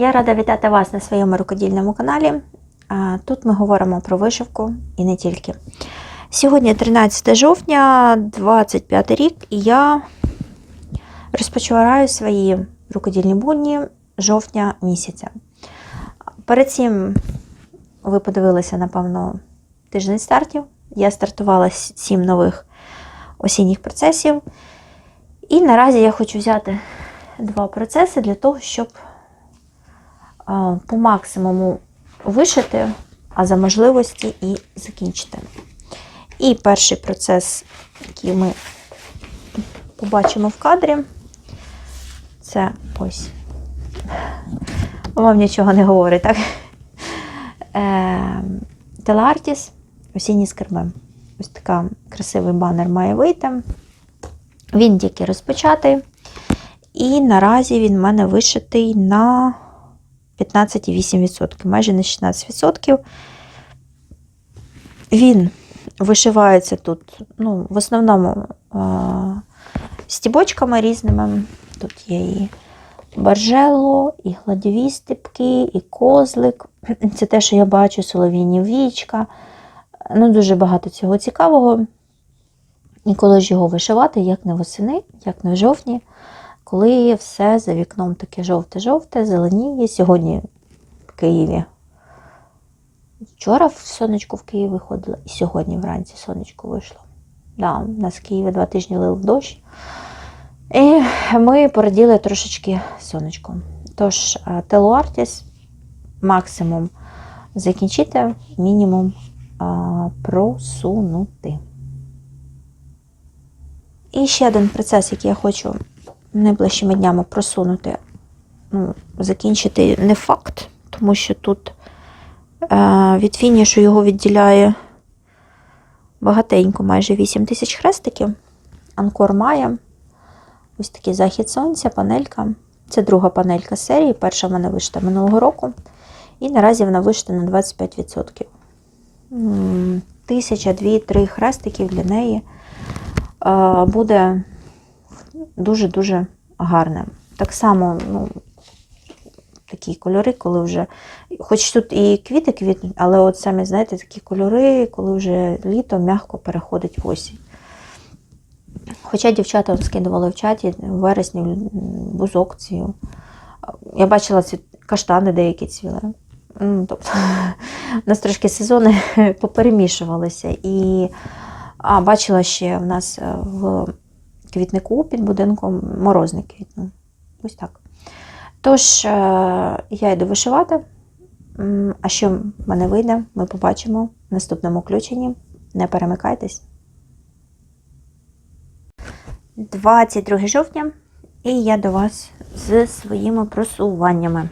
Я рада вітати вас на своєму рукодільному каналі. Тут ми говоримо про вишивку і не тільки. Сьогодні 13 жовтня, 25 рік, і я розпочинаю свої рукодільні будні жовтня місяця. Перед цим ви подивилися, напевно, тиждень стартів. Я стартувала 7 нових осінніх процесів. І наразі я хочу взяти два процеси для того, щоб по максимуму вишити, а за можливості і закінчити. І перший процес, який ми побачимо в кадрі, це ось. Вам нічого не говорить, так? Е, Телартіс, осінні скарби. Ось така красивий банер має вийти. Він тільки розпочатий. І наразі він в мене вишитий на 15,8%, майже на 16%. Він вишивається тут, ну, в основному стібочками різними. Тут є і баржело, і гладьові степки, і козлик. Це те, що я бачу, солов'їні вічка. Ну, дуже багато цього цікавого. І коли ж його вишивати, як не восени, як не в жовтні, коли все за вікном таке жовте-жовте, зеленіє. Сьогодні в Києві. Вчора в сонечко в Києві виходило, і сьогодні вранці сонечко вийшло. Да, у нас в Києві два тижні лив дощ. І ми пораділи трошечки сонечком. Тож, телуартіс максимум закінчити, мінімум а, просунути. І ще один процес, який я хочу найближчими днями просунути, ну, закінчити не факт, тому що тут е, від фінішу його відділяє багатенько, майже 8 тисяч хрестиків. Анкор має. Ось такий захід сонця, панелька. Це друга панелька серії. Перша в мене вишита минулого року. І наразі вона вишита на 25%. М, Тисяча, дві, три хрестиків для неї е, буде дуже-дуже гарним. Так само, ну, такі кольори, коли вже. Хоч тут і квіти квітнуть, але от самі, знаєте, такі кольори, коли вже літо м'яко переходить в осінь. Хоча дівчата скидували в чаті в вересні бузок. Я бачила ці каштани деякі цвіли. Ну, Тобто, у нас трошки сезони поперемішувалися. І а, бачила ще в нас е, в квітнику під будинком морозник квітнув. Ось так. Тож, е, я йду вишивати. А що в мене вийде, ми побачимо в наступному включенні. Не перемикайтесь. 22 жовтня, і я до вас з своїми просуваннями.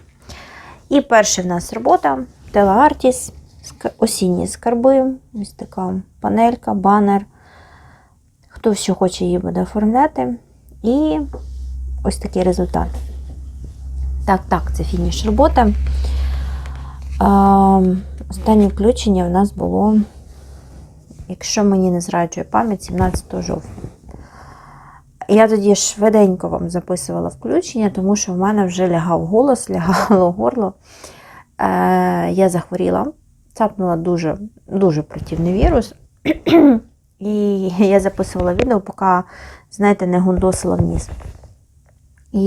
І перша в нас робота Телеартіс, осінні скарби. Ось така панелька, банер. Хто що хоче її буде оформляти. І ось такий результат. Так, так, це фініш роботи. Останнє включення в нас було, якщо мені не зраджує пам'ять, 17 жовтня. Я тоді швиденько вам записувала включення, тому що в мене вже лягав голос, лягало горло. Е, я захворіла, цапнула дуже дуже противний вірус. І я записувала відео, поки, знаєте, не гундосила вниз. І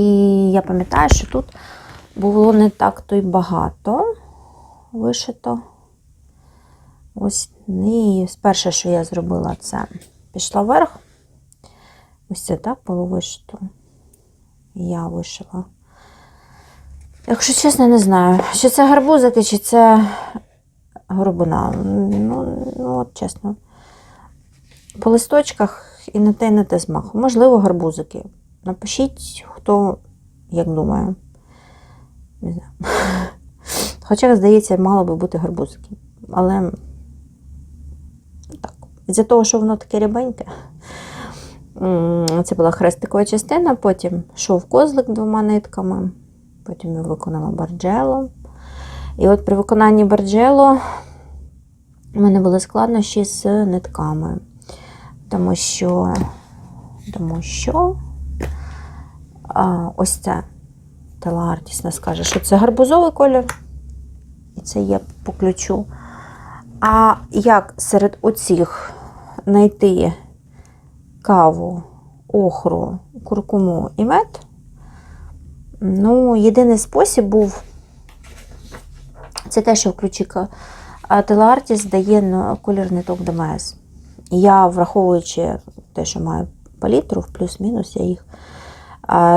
я пам'ятаю, що тут було не так то й багато вишито. Ось, і перше, що я зробила, це пішла вверх. Ось це так було вишито. Я вишила. Якщо чесно, не знаю, чи це гарбузики, чи це горбуна. Ну, ну от чесно. По листочках і на те, і на те змаху. Можливо, гарбузики. Напишіть, хто як думає. Не знаю. Хоча, здається, мало би бути гарбузики. Але так. З-за того, що воно таке рябеньке. Це була хрестикова частина, потім шов козлик двома нитками, потім я виконала барджело. І от при виконанні барджело у мене було складнощі з нитками, тому що, тому що а, ось це Телартіс нас каже, що це гарбузовий колір. І це є по ключу. А як серед оцих знайти каву, охру, куркуму і мед? Ну, єдиний спосіб був це те, що в ключі Телартіс дає колір ниток ДМС. Я, враховуючи те, що маю палітру, в плюс-мінус, я їх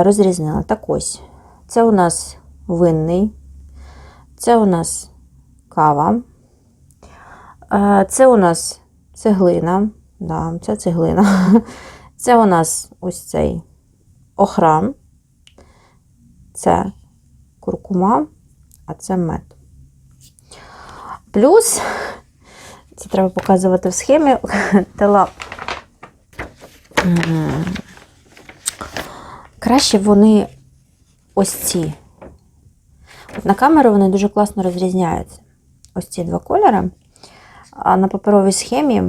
розрізнила. Так ось, це у нас винний, це у нас кава, це у нас цеглина. Да, це цеглина. Це у нас ось цей охран, це куркума, а це мед. Плюс, це треба показувати в схемі, тела. Краще вони ось ці. От на камеру вони дуже класно розрізняються. Ось ці два кольори. А на паперовій схемі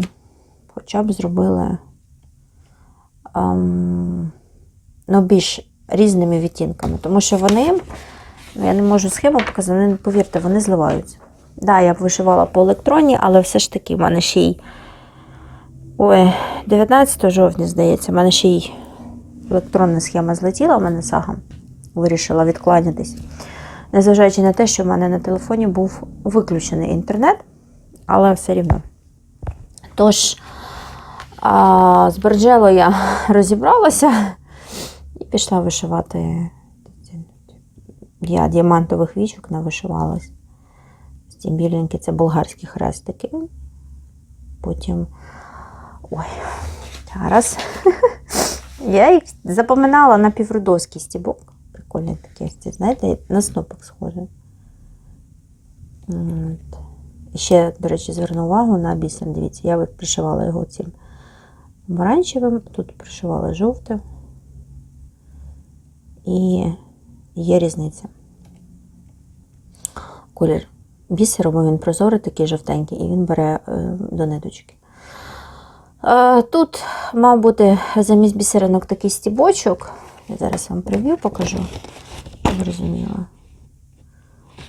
хоча б зробили ем, ну, більш різними відтінками. Тому що вони, ну, я не можу схему показати, повірте, вони зливаються. Да, я б вишивала по електроні, але все ж таки в мене ще й. Ой, 19 жовтня, здається, в мене ще й електронна схема злетіла, в мене сага вирішила відкланятись. Незважаючи на те, що в мене на телефоні був виключений інтернет, але все рівно. Тож, а, з Берджело я розібралася і пішла вишивати. Я діамантових вічок навишивалась. Ці біленькі це болгарські хрестики. Потім. Ой, зараз. Я їх запоминала на піврудовський стібок. Прикольний такий, знаєте, на снопик схожий. Ще, до речі, зверну увагу на бісер. Дивіться, я пришивала його цим помаранчевим, тут пришивала жовтим. І є різниця. Колір бісеру, бо він прозорий, такий жовтенький, і він бере е, до ниточки. Е, Тут мав бути замість бісеринок такий стібочок. Я зараз вам прев'ю покажу, щоб.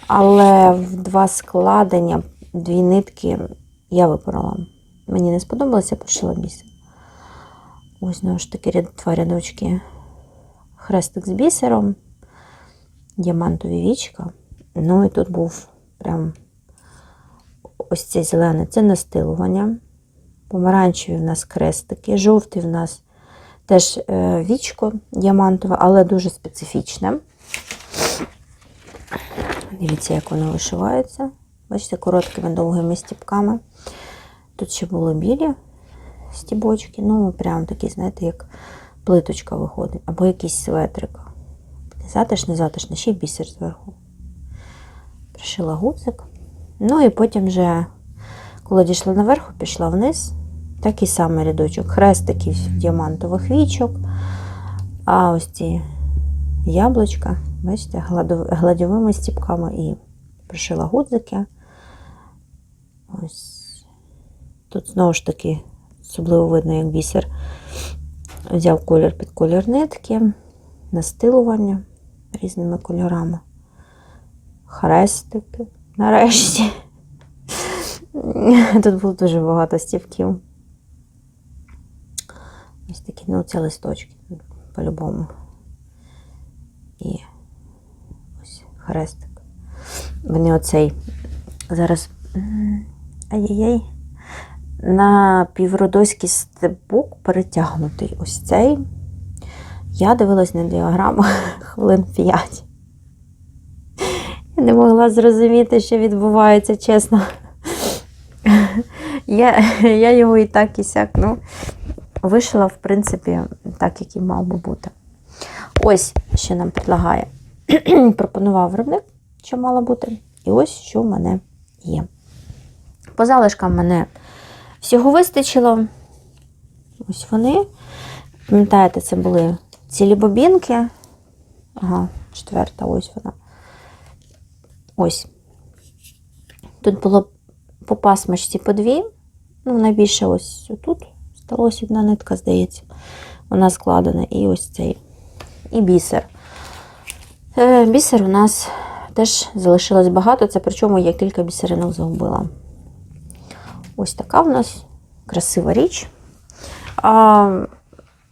Але в два складення, дві нитки я випорола. Мені не сподобалося, я пришила бісер. Ось, знову ж таки, два рядочки. Хрестик з бісером, діамантові вічка. Ну і тут був прям ось цей зелений це настилування. Помаранчеві в нас крестики, жовтий в нас теж е, вічко діамантове, але дуже специфічне. Дивіться, як воно вишивається. Бачите, короткими довгими стіпками. Тут ще були білі стібочки, ну, прям такі, знаєте, як плиточка виходить, або якийсь светрик. Затишне, затишне, ще й бісер зверху. Пришила гудзик. Ну і потім вже, коли дійшла наверху, пішла вниз. Такий самий рядочок хрестиків діамантових вічок. А ось ці яблучка, бачите, гладьовими стіпками і пришила гудзики. Ось тут знову ж таки особливо видно, як бісер взяв колір під колір нитки, настилування різними кольорами. Хрестики нарешті. Тут було дуже багато стівків. Ось такі, ну, це листочки по-любому. І ось хрестик. Вони оцей зараз. Ай-яй-яй. На півродоський стебок перетягнутий. Ось цей. Я дивилась на діаграму хвилин 5. Не могла зрозуміти, що відбувається, чесно. Я, я його і так, і сяк. Ну, вишила, в принципі, так, як і мав би бути. Ось, що нам предлагає. Пропонував виробник, що мало бути. І ось що в мене є. По залишкам мене всього вистачило. Ось вони. Пам'ятаєте, це були цілі бобінки. Ага, четверта, ось вона. Ось. Тут було по пасмочці по дві. Ну, найбільше ось тут сталося одна нитка, здається. Вона складена. І ось цей. І бісер. Е, Бісер у нас теж залишилось багато, це причому я кілька бісеринок загубила. Ось така в нас красива річ. А,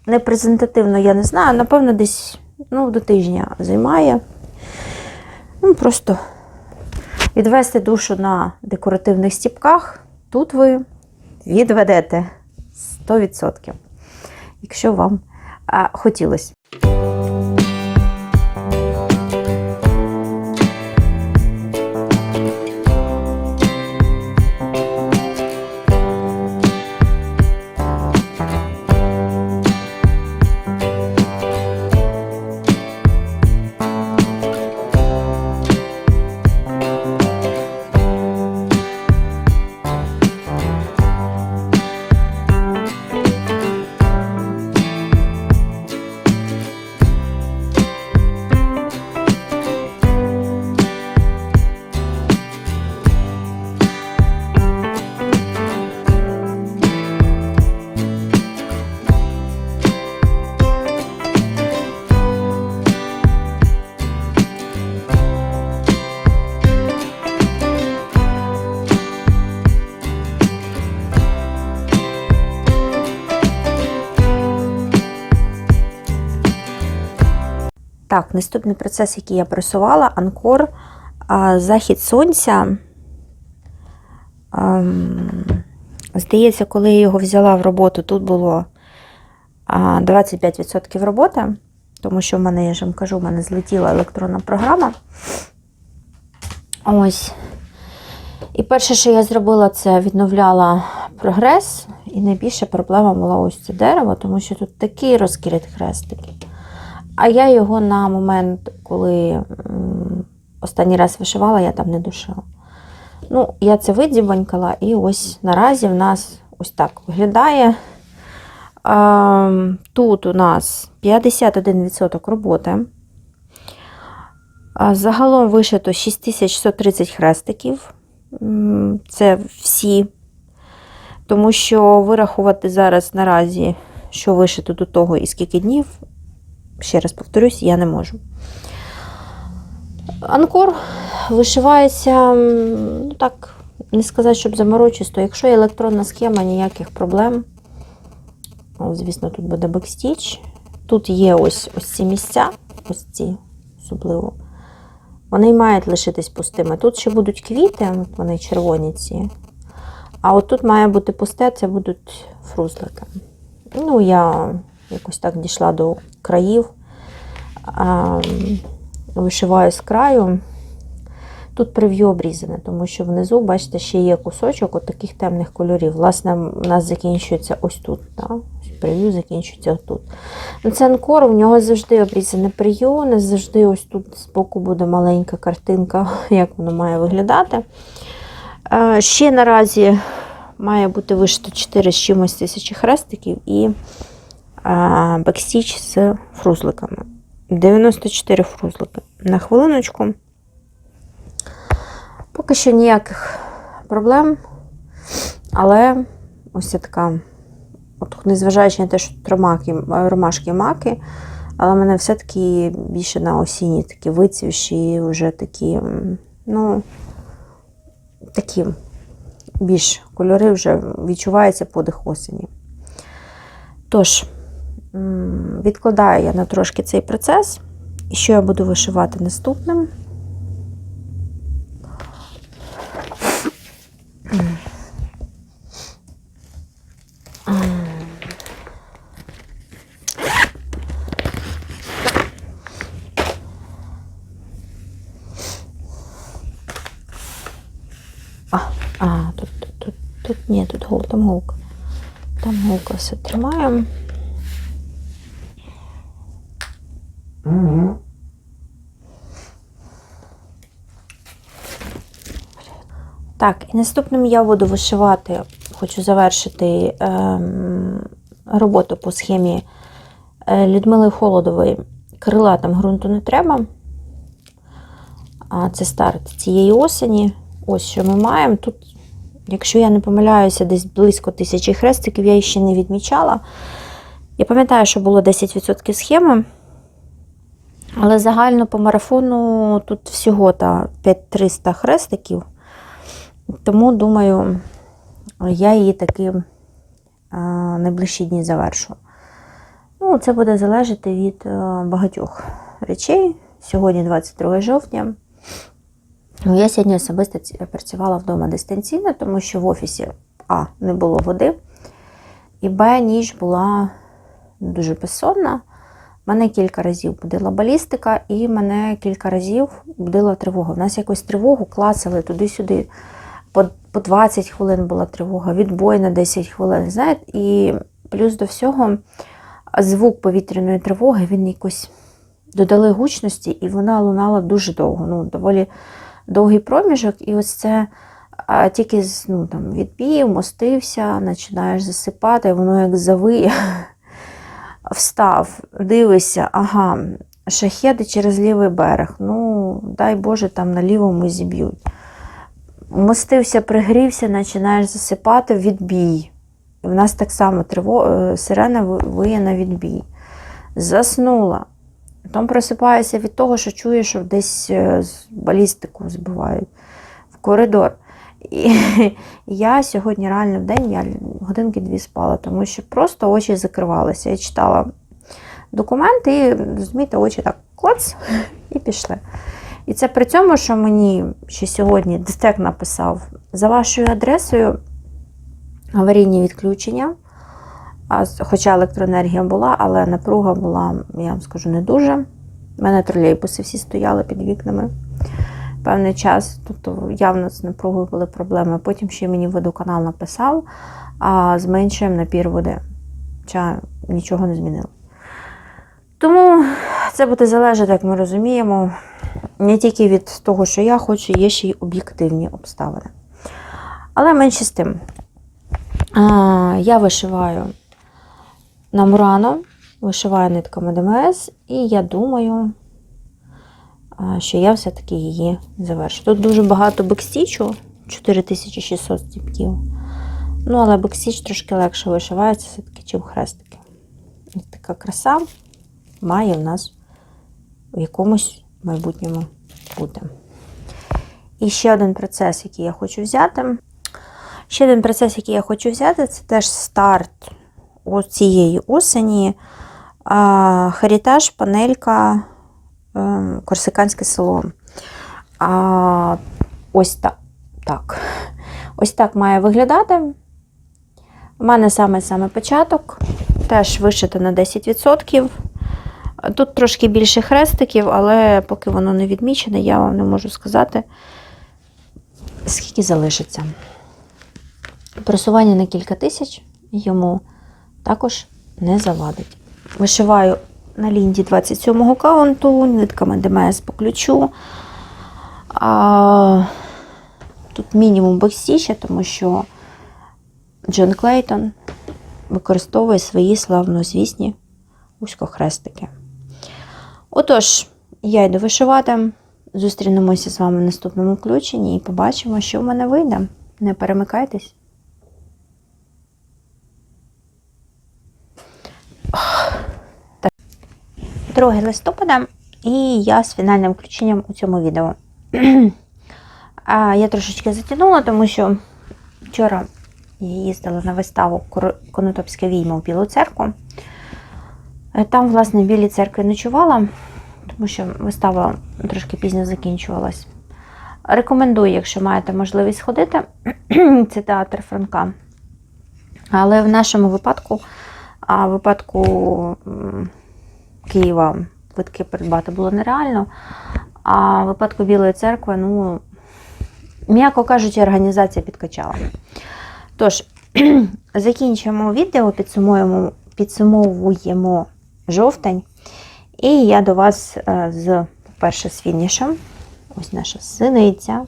не презентативно, я не знаю, напевно, десь ну, до тижня займає. Ну, просто відвести душу на декоративних стіпках. Тут ви відведете 100%, якщо вам хотілося. Наступний процес, який я просувала, анкор, а, захід сонця. Ем, Здається, коли я його взяла в роботу, тут було а, 25% роботи, тому що в мене, я ж вам кажу, в мене злетіла електронна програма. Ось. І перше, що я зробила, це відновляла прогрес. І найбільша проблема була ось це дерево, тому що тут такий розкрит хрестики. А я його на момент, коли останній раз вишивала, я там не душила. Ну, я це видзібанькала, і ось наразі в нас ось так виглядає. Тут у нас 51% роботи. Загалом вишито 6130 хрестиків. Це всі. Тому що вирахувати зараз наразі, що вишито до того і скільки днів, ще раз повторюсь, я не можу. Анкор вишивається, ну так, не сказати, щоб заморочисто. Якщо є електронна схема, ніяких проблем. О, звісно, тут буде бекстіч. Тут є ось, ось ці місця, ось ці особливо. Вони мають лишитись пустими. Тут ще будуть квіти, вони червоні ці. А от тут має бути пусте, це будуть фрузлики. Ну, я якось так дійшла до країв. Вишиваю з краю. Тут прев'ю обрізане, тому що внизу, бачите, ще є кусочок от таких темних кольорів. Власне, у нас закінчується ось тут. Да? Прев'ю закінчується тут. Ну, Це анкор, у нього завжди обрізане прев'ю, не завжди ось тут збоку буде маленька картинка, як воно має виглядати. Ще наразі має бути вишито 4 з чимось тисячі хрестиків і бекстіч з фрузликами. 94 фрузлики. На хвилиночку. Поки що ніяких проблем, але ось ця така, от, незважаючи на те, що тут ромашки, маки, але мене все-таки більше на осінні такі вицвіші, вже такі, ну, такі більш кольори вже відчувається подих осені. Тож, відкладаю я на трошки цей процес. І що я буду вишивати наступним? А, а тут, тут, тут, ні, тут гол, там голка. Там голка все тримаємо. Так, і наступним я буду вишивати, хочу завершити ем, роботу по схемі е, Людмили Холодової. Крила там ґрунту не треба. А це старт цієї осені. Ось що ми маємо. Тут, якщо я не помиляюся, десь близько тисячі хрестиків, я їх ще не відмічала. Я пам'ятаю, що було 10% схеми. Але загально по марафону тут всього та 5300 хрестиків. Тому, думаю, я її таки найближчі дні завершу. Ну, це буде залежати від е, багатьох речей. Сьогодні 22 жовтня. Я сьогодні особисто працювала вдома дистанційно, тому що в офісі А не було води, і Б ніч була дуже безсонна. Мене кілька разів будила балістика, і мене кілька разів будила тривога. У нас якось тривогу клацали туди-сюди. По, по 20 хвилин була тривога, відбой на 10 хвилин. Знаєте, і плюс до всього звук повітряної тривоги він якось додали гучності, і вона лунала дуже довго. Ну, доволі довгий проміжок, і ось це а, тільки ну, там, відбій, мостився, починаєш засипати, воно як завиє. Встав, дивишся, ага, шахеди через лівий берег. Ну, дай Боже, там на лівому зіб'ють. Мостився, пригрівся, починаєш засипати відбій. В нас так само триво... е, сирена виє на відбій. Заснула. Потім просипаюся від того, що чую, що десь е, балістику збивають в коридор. І я сьогодні реально в день я годинки дві спала, тому що просто очі закривалися. Я читала документи і, розумієте, очі так клац і пішли. І це при цьому, що мені ще сьогодні дистек написав за вашою адресою аварійні відключення. Хоча електроенергія була, але напруга була, я вам скажу, не дуже. У мене тролейбуси всі стояли під вікнами певний час. Тобто явно з напругою були проблеми. Потім ще мені водоканал написав, а зменшуємо напір води. Хоча нічого не змінило. Тому це буде залежати, як ми розуміємо, не тільки від того, що я хочу, є ще й об'єктивні обставини. Але менше з тим. Я вишиваю на Мурано, вишиваю нитками ДМС, і я думаю, що я все-таки її завершу. Тут дуже багато бекстічу, 4600 стіпків. Ну, але бекстіч трошки легше вишивається, все-таки, чим хрестики. Ось така краса має в нас в якомусь майбутньому бути. І ще один процес, який я хочу взяти. Ще один процес, який я хочу взяти, це теж старт цієї осені. Харітаж, панелька, ем, корсиканське село. Ось так. так. Ось так має виглядати. У мене саме-саме початок, теж вишито на 10%. Тут трошки більше хрестиків, але поки воно не відмічене, я вам не можу сказати, скільки залишиться. Просування на кілька тисяч йому також не завадить. Вишиваю на лінді 27-го каунту, нитками ДМС по ключу. А, тут мінімум бекстіча, тому що Джон Клейтон використовує свої славнозвісні вузькохрестики. Отож, я йду вишивати. Зустрінемося з вами в наступному включенні і побачимо, що в мене вийде. Не перемикайтесь. 2 листопада, і я з фінальним включенням у цьому відео. А, Я трошечки затягнула, тому що вчора я їздила на виставу «Кор- Конотопська війма у Білу церкву. Е, Там, власне, в церкві ночувала, тому що вистава трошки пізно закінчувалась. Рекомендую, якщо маєте можливість сходити. Це театр Франка. Але в нашому випадку, а в випадку Києва квитки придбати було нереально. А в випадку Білої церкви, ну, м'яко кажучи, організація підкачала. Тож, закінчуємо відео, підсумуємо, підсумовуємо жовтень. І я до вас е, з, по-перше, з фінішем. Ось наша синиця.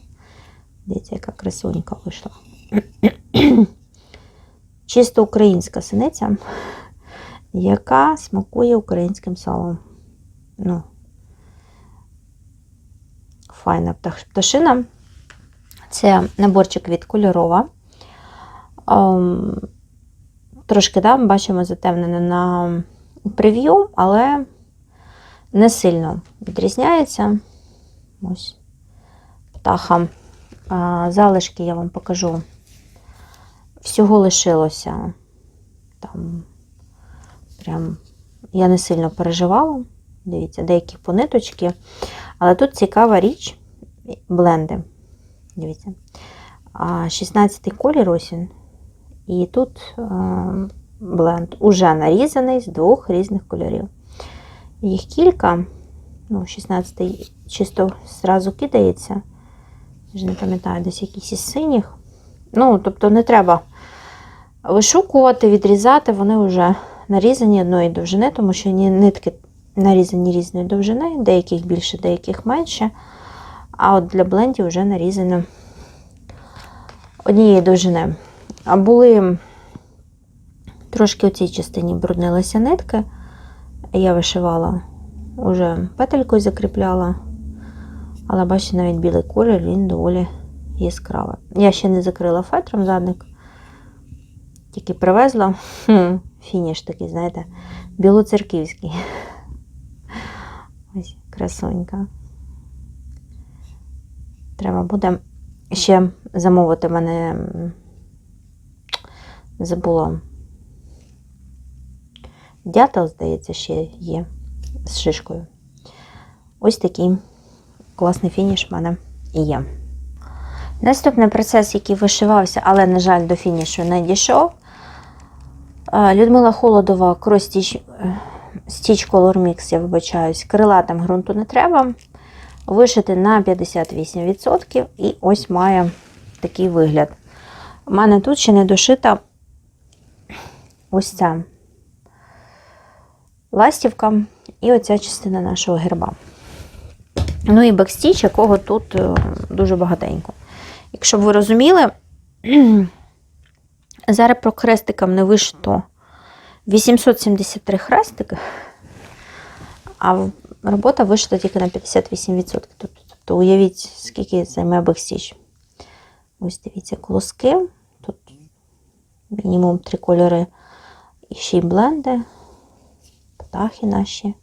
Дивіться, яка красунька вийшла. Чисто українська синиця, яка смакує українським салом. Ну, файна пташина. Це наборчик від кольорова. Ем, трошки да, бачимо затемнене на прев'ю, але не сильно відрізняється. Ось птаха. Залишки я вам покажу. Всього лишилося там прям я не сильно переживала. Дивіться, деякі пониточки. Але тут цікава річ бленди. Дивіться. 16 колір осінь. І тут е, бленд уже нарізаний з двох різних кольорів. Їх кілька. Ну, 16 чисто зразу кидається. Вже не пам'ятаю, десь якісь із синіх. Ну, тобто не треба вишукувати, відрізати, вони вже нарізані одної довжини, тому що нитки нарізані різної довжини, деяких більше, деяких менше. А от для блендів вже нарізано однієї довжини. А були трошки у цій частині бруднилися нитки. Я вишивала, уже петелькою закріпляла. Але бачите, навіть білий колір, він доволі яскравий. Я ще не закрила фетром задник. Тільки привезла. Хм, фініш такий, знаєте, білоцерківський. Ось красонька. Треба буде ще замовити мене. Забула. Дятел, здається, ще є з шишкою. Ось такий класний фініш в мене є. Наступний процес, який вишивався, але, на жаль, до фінішу не дійшов. Е, Людмила Холодова, Stitch, е, Color Mix, я вибачаюсь, крилатим ґрунту не треба. Вишити на 58%, і ось має такий вигляд. У мене тут ще не дошита ось ця ластівка і оця частина нашого герба. Ну і бекстіч, якого тут е, дуже багатенько. Якщо б ви розуміли, зараз про хрестикам не вишито 873 хрестики, а робота вишита тільки на 58%. Тобто, тобто уявіть, скільки займе бекстіч. Ось дивіться, колоски. Тут мінімум три кольори і ще й бленди. Птахи наші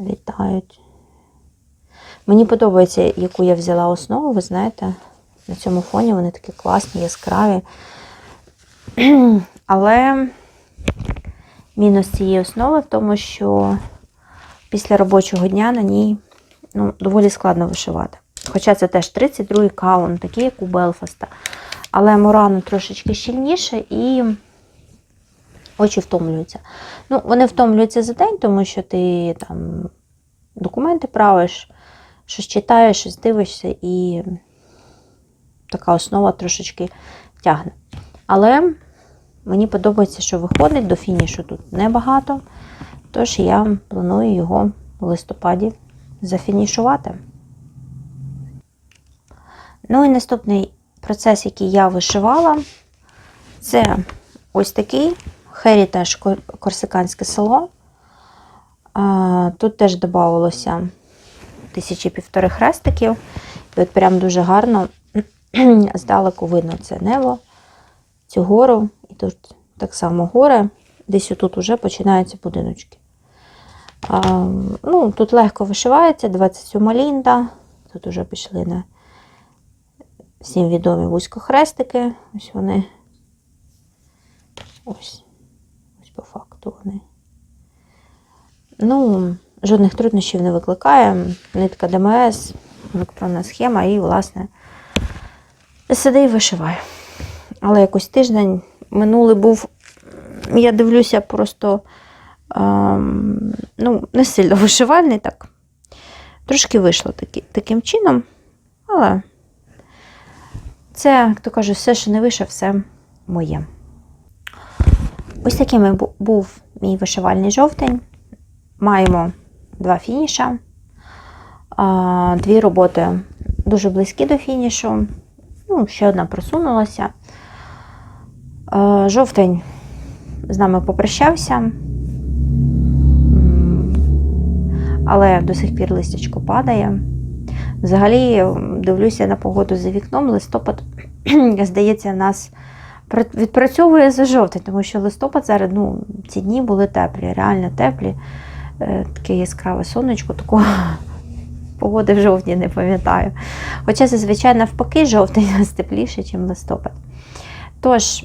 літають. Мені подобається, яку я взяла основу, ви знаєте, на цьому фоні вони такі класні, яскраві. Але мінус цієї основи в тому, що після робочого дня на ній ну, доволі складно вишивати. Хоча це теж 32-й каун, такий, як у Белфаста. Але Мурано трошечки щільніше і очі втомлюються. Ну, вони втомлюються за день, тому що ти там документи правиш, щось читаєш, щось дивишся, і така основа трошечки тягне. Але мені подобається, що виходить до фінішу тут небагато, тож я планую його в листопаді зафінішувати. Ну і наступний процес, який я вишивала, це ось такий Heritage кор- корсиканське село. Тут теж додавалося тисячі півтори хрестиків. І от прям дуже гарно здалеку видно це небо, цю гору. І тут так само гори. Десь отут вже починаються будиночки. А, ну, тут легко вишивається, 27 лінда. Тут вже пішли на всім відомі вузькохрестики. Ось вони. Ось. По факту вони. Ну, жодних труднощів не викликає. Нитка ДМС, електронна схема і, власне, сиди і вишиваю. Але якось тиждень минулий був, я дивлюся, просто ем, ну, не сильно вишивальний так. Трошки вийшло таки, таким чином, але це, як то кажуть, все, що не вийшло, все моє. Ось таким був мій вишивальний жовтень. Маємо два фініша. Дві роботи дуже близькі до фінішу. Ну, ще одна просунулася. Жовтень з нами попрощався. Але до сих пір листячко падає. Взагалі, дивлюся на погоду за вікном, листопад, здається, нас відпрацьовує за жовтень, тому що листопад зараз, ну, ці дні були теплі, реально теплі. е, таке яскраве сонечко, такого погоди в жовтні не пам'ятаю. Хоча зазвичай навпаки жовтень тепліше, ніж листопад. Тож,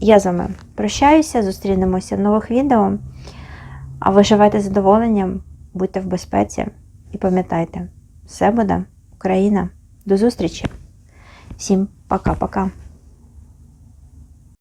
я з вами прощаюся, зустрінемося в нових відео. А ви живете задоволенням, будьте в безпеці і пам'ятайте, все буде Україна. До зустрічі! Всім пока-пока!